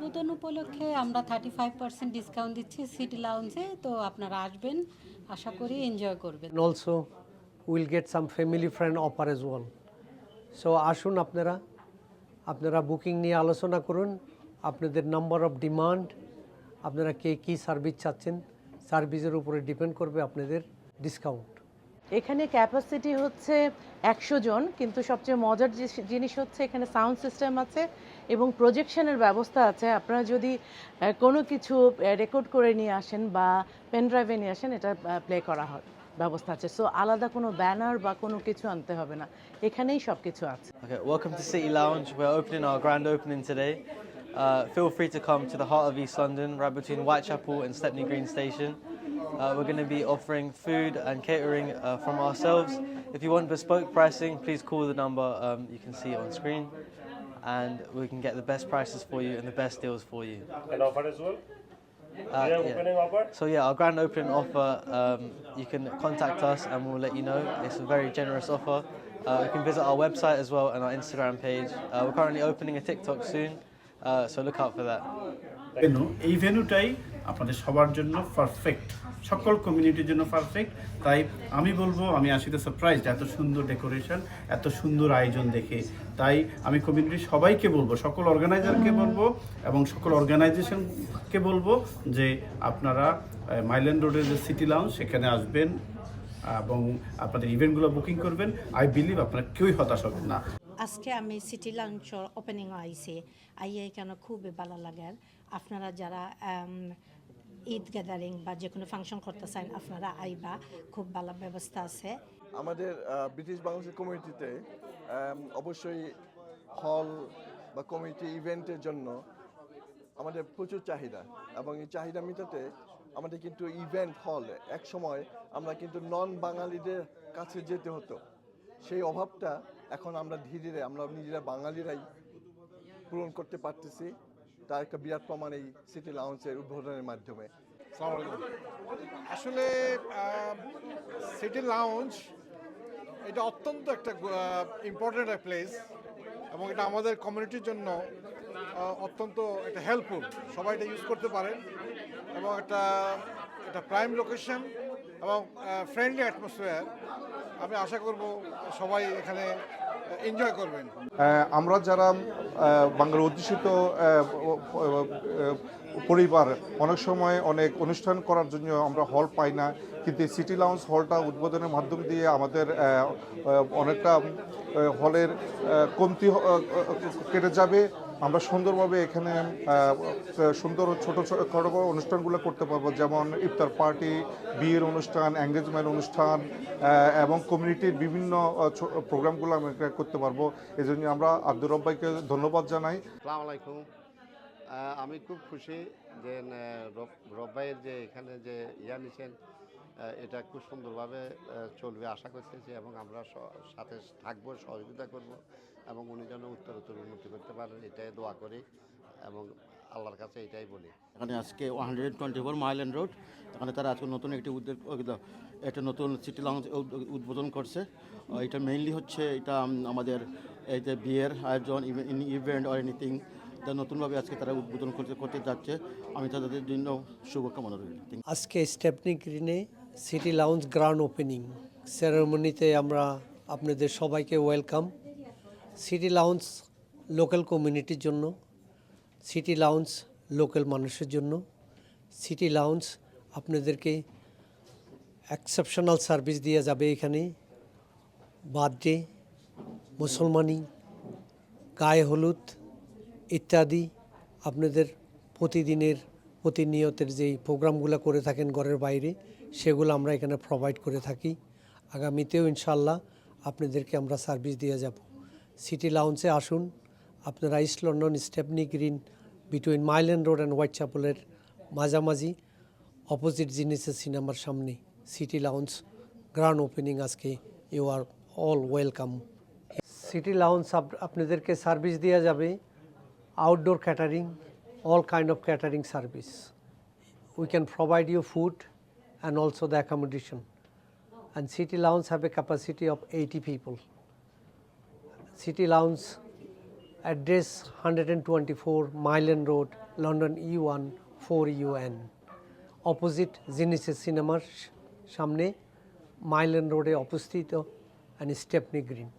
উদ্বোধন উপলক্ষে আমরা থার্টি ফাইভ পার্সেন্ট ডিসকাউন্ট দিচ্ছি সিটি লাউঞ্জে তো আপনারা আসবেন আশা করি এনজয় করবেন। Also will get get family friend offer as well. So আসুন আপনারা আপনারা বুকিং নিয়ে আলোচনা করুন আপনাদের নাম্বার অফ ডিমান্ড আপনারা কে কী সার্ভিস চাচ্ছেন সার্ভিসের উপরে ডিপেন্ড করবে আপনাদের ডিসকাউন্ট এখানে ক্যাপাসিটি হচ্ছে একশো জন কিন্তু সবচেয়ে মজার যে- জিনিস হচ্ছে এখানে সাউন্ড সিস্টেম আছে এবং প্রজেকশনের ব্যবস্থা আছে আপনারা যদি কোনো কিছু রেকর্ড করে নিয়ে আসেন বা পেন ড্রাইভে নিয়ে আসেন এটা প্লে করা হয় ব্যবস্থা আছে সো আলাদা কোনো ব্যানার বা কোনো কিছু আনতে হবে না এখানেই সব কিছু আছে Okay, welcome to City Lounge. We're opening our grand opening today. Uh, feel free to come to the heart of East London, right between Whitechapel and Stepney Green Station. Uh, we're going to be offering food and catering uh, from ourselves. If you want bespoke pricing, please call the number um, you can see on screen, and we can get the best prices for you and the best deals for you. An offer as well? Uh, yeah, yeah. opening offer? So yeah, our grand opening offer, um, you can contact us and we'll let you know. It's a very generous offer. Uh, you can visit our website as well and our Instagram page. Uh, we're currently opening a TikTok soon, uh, so look out for that. Venue এই ভেনুটাই আপনাদের সবার জন্য perfect সকল কমিউনিটির জন্য perfect তাই আমি বলব, আমি আসিতে সারপ্রাইজ এত সুন্দর ডেকোরেশন এত সুন্দর আয়োজন দেখে। তাই আমি কমিউনিটির সবাইকে বলব, সকল অর্গানাইজারকে বলব এবং সকল অর্গানাইজেশনকে বলব যে আপনারা মাইল্যান্ড রোডের যে সিটি লাউঞ্জ সেখানে আসবেন এবং আপনাদের ইভেন্টগুলো বুকিং করবেন। আই বিলিভ আপনারা কেউই হতাশ হবেন না। আজকে আমি সিটি লাঞ্চর ওপেনিং আইসি আইয়ে এখানে খুবই ভালো লাগে। আপনারা যারা ঈদ গ্যাদারিং বা যে কোনো ফাংশন করতে চান, আপনারা আইবা, খুব ভালো ব্যবস্থা আছে। আমাদের ব্রিটিশ বাংলাদেশের কমিউনিটিতে অবশ্যই হল বা কমিউনিটি ইভেন্টের জন্য আমাদের প্রচুর চাহিদা এবং এই চাহিদা মেটাতে আমাদের কিন্তু ইভেন্ট হল, এক সময় আমরা কিন্তু নন বাঙালিদের কাছে যেতে হতো। সেই অভাবটা এখন আমরা ধীরে ধীরে, আমরা নিজেরা বাঙালিরাই পূরণ করতে পারতেছি। তার একটা বিরাট প্রমাণ এই সিটি লাউন্সের উদ্বোধনের মাধ্যমে। আসলে সিটি লাউঞ্জ, এটা অত্যন্ত একটা ইম্পর্টেন্ট একটা প্লেস এবং এটা আমাদের কমিউনিটির জন্য অত্যন্ত একটা হেল্পফুল সবাই এটা ইউজ করতে পারেন এবং একটা একটা প্রাইম লোকেশন এবং ফ্রেন্ডলি অ্যাটমসফিয়ার আমি আশা করব সবাই এখানে এনজয় করবেন। আমরা যারা বাংলার অধ্যুষিত পরিবার, অনেক সময় অনেক অনুষ্ঠান করার জন্য আমরা হল পাই না, কিন্তু সিটি লাউন্স হলটা উদ্বোধনের মাধ্যম দিয়ে আমাদের অনেকটা হলের কমতি কেটে যাবে। আমরা সুন্দরভাবে এখানে সুন্দর ছোটো ছোটো অনুষ্ঠানগুলো করতে পারব। যেমন ইফতার পার্টি বিয়ের অনুষ্ঠান এঙ্গেজমেন্ট অনুষ্ঠান এবং কমিউনিটির বিভিন্ন প্রোগ্রামগুলো আমরা করতে পারব। এই আমরা আব্দুর রব্বাইকে ধন্যবাদ জানাই। আসসালামু আলাইকুম। আহ, আমি খুব খুশি যে রব্বাইয়ের যে এখানে যে ইয়া নিছেন এটা খুব সুন্দরভাবে চলবে আশা করতেছি এবং আমরা সাথে থাকব, সহযোগিতা করব, এবং উনি যেন উত্তর উত্তর উন্নতি করতে পারেন, এটাই দোয়া করি, এবং আল্লাহর কাছে এটাই বলি। এখানে আজকে one hundred twenty four Mile End road এখানে তারা আজকে নতুন একটি উদ্যোগ একটা নতুন সিটি লঞ্চ উদ্বোধন করছে। এটা মেইনলি হচ্ছে, এটা আমাদের এই যে বিয়ের আয়োজন ইভেন্ট অর এনিথিং তা নতুনভাবে আজকে তারা উদ্বোধন করতে করতে যাচ্ছে। আমি তাদের জন্য শুভকামনা রইল। আজকে স্টেপনি গ্রিনে সিটি লাউঞ্জ গ্রান্ড ওপেনিং সেরেমনিতে আমরা আপনাদের সবাইকে ওয়েলকাম। সিটি লাউঞ্জ লোকাল কমিউনিটির জন্য, সিটি লাউঞ্জ লোকাল মানুষের জন্য, সিটি লাউঞ্জ আপনাদেরকে এক্সেপশনাল সার্ভিস দিয়ে যাবে এখানে। বার্থডে, মুসলমানি, গায়ে হলুদ ইত্যাদি আপনাদের প্রতিদিনের প্রতিনিয়তের যেই প্রোগ্রামগুলো করে থাকেন ঘরের বাইরে, সেগুলো আমরা এখানে প্রোভাইড করে থাকি। আগামীতেও ইনশাল্লাহ আপনাদেরকে আমরা সার্ভিস দিয়ে যাব। সিটি লাউন্সে আসুন। আপনারা East London Stepney Green between Mile End road and white চ্যাপেলের মাঝামাঝি অপোজিট জিনিসের সিনেমার সামনে সিটি লাউন্স গ্রান্ড ওপেনিং আজকে। You are all welcome city lounge আপনাদেরকে সার্ভিস দেওয়া যাবে। outdoor catering, all kind of catering service. We can provide you food and also the accommodation. And City Lounge have a capacity of 80 people. City Lounge address 124 Milan Road, London E one four UN opposite জিনিসের সিনেমার সামনে মাইলেন রোডে অবস্থিত and Stepney green